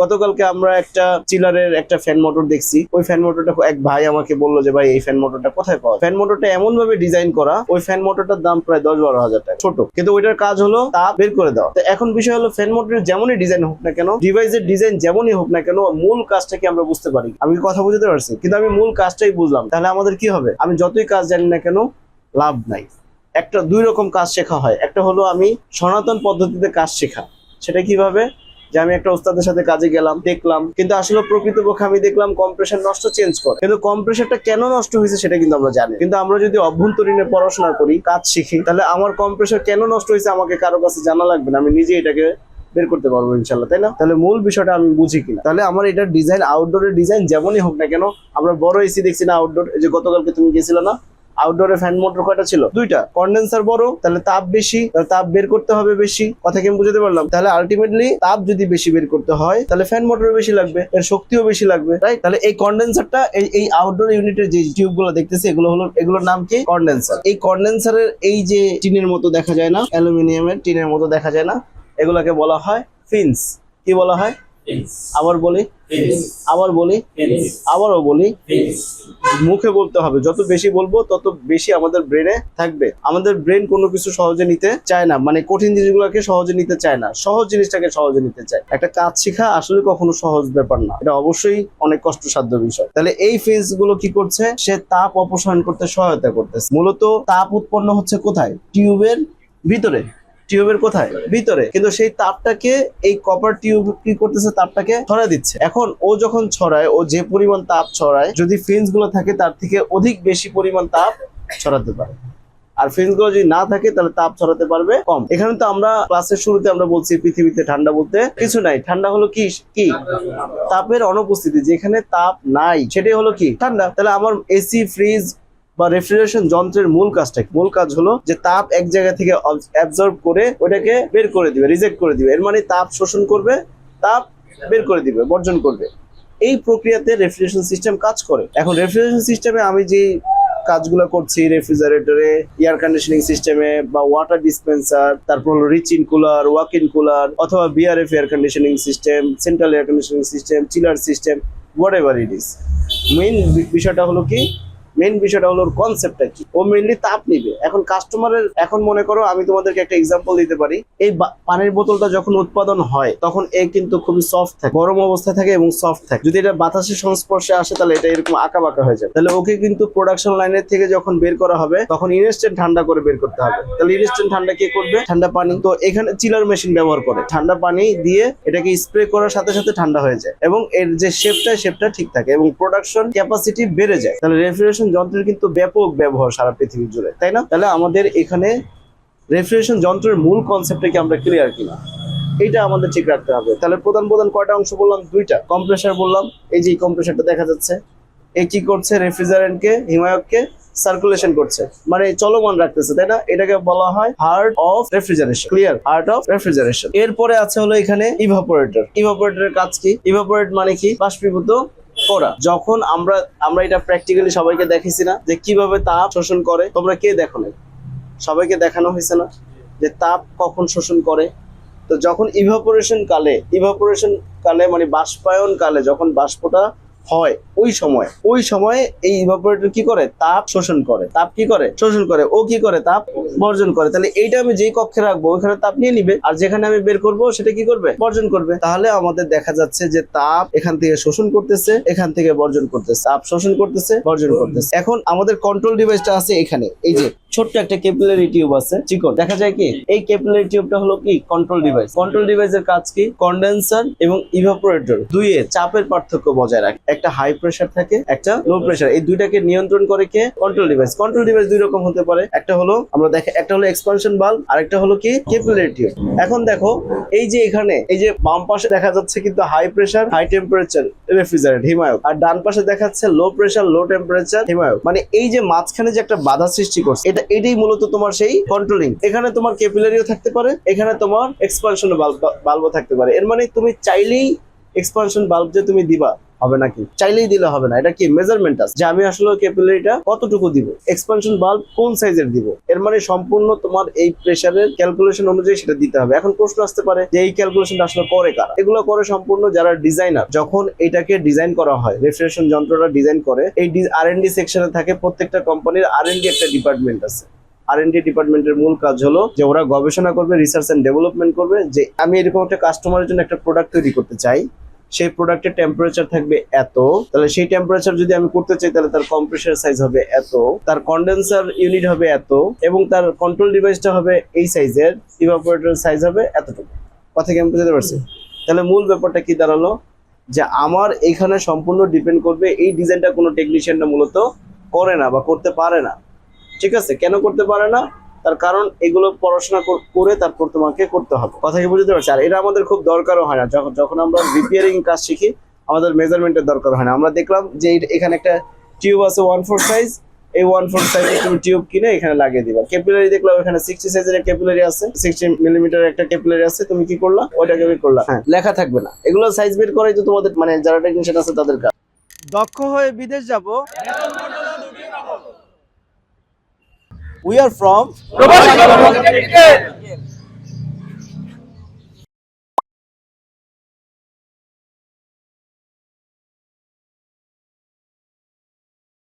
গতকালকে আমরা একটা চিলারের একটা ফ্যান মোটর দেখছি। ওই ফ্যান মোটরটা এক ভাই আমাকে বলল যে, ভাই, এই ফ্যান মোটরটা কোথায় পাওয়া? ফ্যান মোটরটা এমন ভাবে ডিজাইন করা, ওই ফ্যান মোটরটার দাম প্রায় দশ বারো হাজার টাকা। ছোট। কিন্তু ওইটার কাজ হলো তাপ বের করে দেওয়া। তো এখন বিষয় হলো ফ্যান মোটরের যেমনই ডিজাইন হোক না কেন ডিভাইসের ডিজাইন যেমনই হোক না কেন, মূল কাজটা কি আমরা বুঝতে পারি। আমি কথা বুঝতে পারছি? কিন্তু আমি মূল কাজটাই বুঝলাম। তাহলে আমাদের কি হবে? আমি যতই কাজ জানি না কেন, লাভ নাই। একটা দুই রকম কাজ শেখা হয়। একটা হলো আমি সনাতন পদ্ধতিতে কাজ শেখা। সেটা কীভাবে? যে আমি একটা ওস্তাদের সাথে কাজে গেলাম, দেখলাম। কিন্তু আসলে প্রকৃতপক্ষে আমি দেখলাম কম্প্রেসার নষ্ট চেঞ্জ করে। কিন্তু কম্প্রেসারটা কেন নষ্ট হয়েছে সেটা কিন্তু আমরা জানি। কিন্তু আমরা যদি অভ্যন্তরীণে পড়াশোনা করি, কাজ শিখি, তাহলে আমার কম্প্রেসার কেন নষ্ট হয়েছে আমাকে কারও কাছে জানা লাগবে না। আমি নিজে এটাকে বের করতে পারব ইনশাল্লাহ তাই না? তাহলে মূল বিষয়টা আমি বুঝি কিনা। তাহলে আমার এটা ডিজাইন আউটডোরের ডিজাইন যেমনই হোক না কেন, আমরা বড় এসি দেখছি না আউটডোর এই যে গতকালকে তুমি গেছিলে না? আউটডোরে ফ্যান মোটর কয়টা ছিল? দুইটা। কন্ডেন্সার বড়, তাহলে তাপ বেশি তাপ বের করতে হবে বেশি। কথা কি আমি বুঝতে পারলাম? তাহলে আলটিমেটলি তাপ যদি বেশি বের করতে হয়, তাহলে ফ্যান মোটর বেশি লাগবে, এর শক্তিও বেশি লাগবে রাইট তাহলে এই কন্ডেন্সারটা এই এই আউটডোর ইউনিটের যে টিউবগুলো দেখতেছি, এগুলো হলো, এগুলোর নাম কি? কন্ডেন্সার এই কন্ডেন্সারের এই যে টিনের মতো দেখা যায় না, অ্যালুমিনিয়ামের টিনের মতো দেখা যায় না, এগুলোকে বলা হয় ফিন্স কি বলা হয়? আবার বলি? আবার বলি? আবারও বলি? মুখে বলতে হবে যত বেশি বলব তত বেশি আমাদের ব্রেনে থাকবে। আমাদের ব্রেন কোনো কিছু সহজে নিতে চায় না মানে কঠিন জিনিসগুলোকে সহজে নিতে চায় না সহজ জিনিসটাকে সহজে নিতে চায়। একটা কাজ শেখা আসলে কখনো সহজ ব্যাপার না এটা অবশ্যই অনেক কষ্টসাধ্য বিষয়। তাহলে এই ফেজগুলো কি করছে? সে তাপ অপসারণ করতে সহায়তা করতেছে। মূলত তাপ উৎপন্ন হচ্ছে কোথায়? টিউবের ভিতরে। টিউবের কোথায়? ভিতরে। কিন্তু সেই তাপটাকে, এই কপার টিউব কি করতেছে, তাপটাকে ছড়ায় দিচ্ছে। এখন ও যখন ছড়ায়, ও যে পরিমাণ তাপ ছড়ায়, যদি ফিন্সগুলো থাকে, তার থেকে অধিক বেশি পরিমাণ তাপ ছড়াতে পারে। আর ফিন্সগুলো যদি না থাকে, তাহলে তাপ ছড়াতে পারবে কম। এখানে তো আমরা ক্লাসের শুরুতে আমরা বলছি পৃথিবীতে ঠান্ডা বলতে কিছু নাই। ঠান্ডা হলো কি? কি? তাপের অনুপস্থিতি। যেখানে তাপ নাই, সেটাই হলো কি? ঠান্ডা। তাহলে আমার এসি ফ্রিজ বা রেফ্রিজারেশন যন্ত্রের মূল কাজটা মূল কাজ হলো যে তাপ এক জায়গা থেকে অ্যাবজর্ব করে ওটাকে বের করে দিবে রিজেক্ট করে দিবে। এর মানে তাপ শোষণ করবে, তাপ বের করে দিবে, বর্জন করবে। এই প্রক্রিয়াতে রেফ্রিজারেশন সিস্টেম কাজ করে। এখন রেফ্রিজারেশন সিস্টেমে আমি যে কাজগুলো করছি রেফ্রিজারেটরে এয়ার কন্ডিশনিং সিস্টেমে বা ওয়াটার ডিসপেন্সার তারপর হলো reach in cooler walk in cooler অথবা VRF air conditioning system central air conditioning system chiller system whatever it is main বিষয়টা হলো কি? মেইন বিষয়টা হলো কনসেপ্টটা কি? ও মেইনলি তাপ নিবে। এখন কাস্টমারের এখন মনে করো আমি তোমাদেরকে একটা এক্সাম্পল দিতে পারি। এই পানির বোতলটা যখন উৎপাদন হয়, তখন এ কিন্তু খুবই সফট থাকে, গরম অবস্থায় থাকে এবং সফট থাকে। যদি এটা বাতাসের সংস্পর্শে আসে, তাহলে এটা এরকম আঁকা বাঁকা হয়ে যায়। তাহলে ওকে কিন্তু প্রোডাকশন লাইনের থেকে যখন বের করা হবে, তখন ইনস্ট্যান্ট ঠান্ডা করে বের করতে হবে। তাহলে ইনস্ট্যান্ট ঠান্ডা কে করবে? ঠান্ডা পানি। তো এখানে চিলার মেশিন ব্যবহার করে। ঠান্ডা পানি দিয়ে এটাকে স্প্রে করার সাথে সাথে ঠান্ডা হয়ে যায় এবং এর যে শেপটা শেপটা ঠিক থাকে এবং প্রোডাকশন ক্যাপাসিটি বেড়ে যায়। তাহলে রেফ্রিজারেশন যন্ত্রের কিন্তু ব্যাপক ব্যবহার সারা পৃথিবী জুড়ে, তাই না? তাহলে আমাদের এখানে রেফ্রিজারেশন যন্ত্রের মূল কনসেপ্টটা কি আমরা ক্লিয়ার কিনা? এইটা আমাদের ঠিক রাখতে হবে। তাহলে প্রধান প্রধান কয়টা অংশ বললাম? দুইটা। কম্প্রেসার বললাম, এই যে কম্প্রেসারটা দেখা যাচ্ছে এ কি করছে? রেফ্রিজারেন্টকে হিমায়ককে সার্কুলেশন করছে। মানে চলমান রাখতেছে, তাই না? এটাকে বলা হয় heart of refrigeration clear heart of refrigeration এরপরে আছে হলো এখানে ইভাপোরেটর ইভাপোরেটরের কাজ কি? ইভাপোরেট মানে কি? বাষ্পীভূত করা যখন আমরা আমরা এটা প্র্যাকটিক্যালি সবাইকে দেখেছি না, যে কীভাবে তাপ শোষণ করে, তোমরা কে দেখো নাই? সবাইকে দেখানো হয়েছে না? যে তাপ কখন শোষণ করে? তো যখন ইভাপোরেশন কালে ইভাপোরেশন কালে মানে বাষ্পায়ন কালে, যখন বাষ্পটা হয় ওই সময় ওই সময় এই ইভাপোরেটর কি করে? তাপ শোষণ করে। তাপ কি করে? শোষণ করে। ও কি করে? তাপ বর্জন করে। তাহলে এইটা আমি যেই কক্ষে রাখব, ওইখানে তাপ নিয়ে নিবে। আর যেখানে আমি বের করব, সেটা কি করবে? বর্জন করবে। তাহলে আমাদের দেখা যাচ্ছে যে তাপ এখান থেকে শোষণ করতেছে, এখান থেকে বর্জন করতেছে। তাপ শোষণ করতেছে, বর্জন করতেছে। এখন আমাদের কন্ট্রোল ডিভাইসটা আছে এখানে। এই যে ছোট্ট একটা ক্যাপিলারি টিউব আছে, চিকন। দেখা যায় কি? এই ক্যাপিলারি টিউবটা হলো কি? কন্ট্রোল ডিভাইস কন্ট্রোল ডিভাইসের কাজ কি? কন্ডেন্সার এবং ইভাপোরেটর দুইয়ের চাপের পার্থক্য বজায় রাখে। একটা হাই প্রেশার থাকে, একটা লো প্রেশার এই দুইটাকে নিয়ন্ত্রণ করে কে? কন্ট্রোল ডিভাইস কন্ট্রোল ডিভাইস দুই রকম হতে পারে। একটা হলো, আমরা দেখে, একটা হলো এক্সপানশন বাল্ব আর একটা হলো কি? ক্যাপিলারি এখন দেখো, এই যে এখানে, এই যে বাম পাশে দেখা যাচ্ছে কিন্তু high pressure high temperature refrigerant হিমায়ক। আর ডান পাশে দেখাচ্ছে লো প্রেশার লো টেম্পারেচার হিমায়ক। মানে এই যে মাঝখানে যে একটা বাধা সৃষ্টি করছে, এটা, এটাই মূলত তোমার সেই কন্ট্রোলিং এখানে তোমার ক্যাপিলারিও থাকতে পারে, এখানে তোমার এক্সপানশন বাল্ব বাল্বও থাকতে পারে। এর মানে তুমি চাইলেই এক্সপানশন বাল্ব যে তুমি দিবা হবে নাকি? চাইলেই দিলে হবে না। এটা কি মেজারমেন্ট আছে? যে আমি আসলে ক্যাপিলারিটা কতটুকু দিব? এক্সপানশন বাল্ব কোন সাইজের দিব? এর মানে সম্পূর্ণ তোমার এই প্রেসারের ক্যালকুলেশন অনুযায়ী সেটা দিতে হবে। এখন প্রশ্ন আসতে পারে যে এই ক্যালকুলেশনটা আসলে করে কারা? এগুলো করে সম্পূর্ণ যারা ডিজাইনার যখন এটাকে ডিজাইন করা হয় রেফ্রিজারেশন যন্ত্রটা ডিজাইন করে, এই আর এন ডি সেকশনে থাকে প্রত্যেকটা কোম্পানির আর এন ডি একটা ডিপার্টমেন্ট আছে। আর এন ডি ডিপার্টমেন্টের মূল কাজ হলো যে ওরা গবেষণা করবে রিসার্চ এন্ড ডেভেলপমেন্ট করবে যে আমি এরকম একটা কাস্টমারের জন্য একটা প্রোডাক্ট তৈরি করতে চাই। সেই প্রোডাক্টের টেম্পারেচার থাকবে এত, তাহলে সেই টেম্পারেচার যদি আমি করতে চাই, তাহলে তার কম্প্রেসার সাইজ হবে এত, তার কন্ডেন্সার ইউনিট হবে এত, এবং তার কন্ট্রোল ডিভাইসটা হবে এই সাইজের ইভাপোরেটর সাইজ হবে এতটুকু। কথা কি আমি বুঝতে পারছি? তাহলে মূল ব্যাপারটা কি দাঁড়াল? যে আমার এখানে সম্পূর্ণ ডিপেন্ড করবে, এই ডিজাইনটা কোনো টেকনিশিয়ানটা মূলত করে না বা করতে পারে না। ঠিক আছে? কেন করতে পারে না? তার কারণ এগুলো পড়াশোনা কর- তারপর তোমাকে করতে হবে। কথা কি বুঝতে পারছি? আর এটা আমাদের খুব দরকারও হয় না। যখন যখন আমরা রিপেয়ারিং কাজ শিখি, আমাদের মেজারমেন্টের দরকার হয় না। আমরা দেখলাম যে এখানে একটা টিউব আছে ওয়ান ফোর সাইজ এই ওয়ান ফোর সাইজের তুমি টিউব কিনে এখানে লাগিয়ে দিবা। ক্যাপিলারি দেখলাম এখানে সিক্সটি সাইজের ক্যাপিলারি আছে। সিক্সটি মিলিমিটার একটা ক্যাপিলারি আছে। তুমি কি করলা? ওইটাকে বের করলা হ্যাঁ লেখা থাকবে না। এগুলো সাইজ বের করাই তো তোমাদের মানে যারা টেকনিশিয়ান আছে তাদের কাজ। দক্ষ হয়ে বিদেশ যাব। We are from.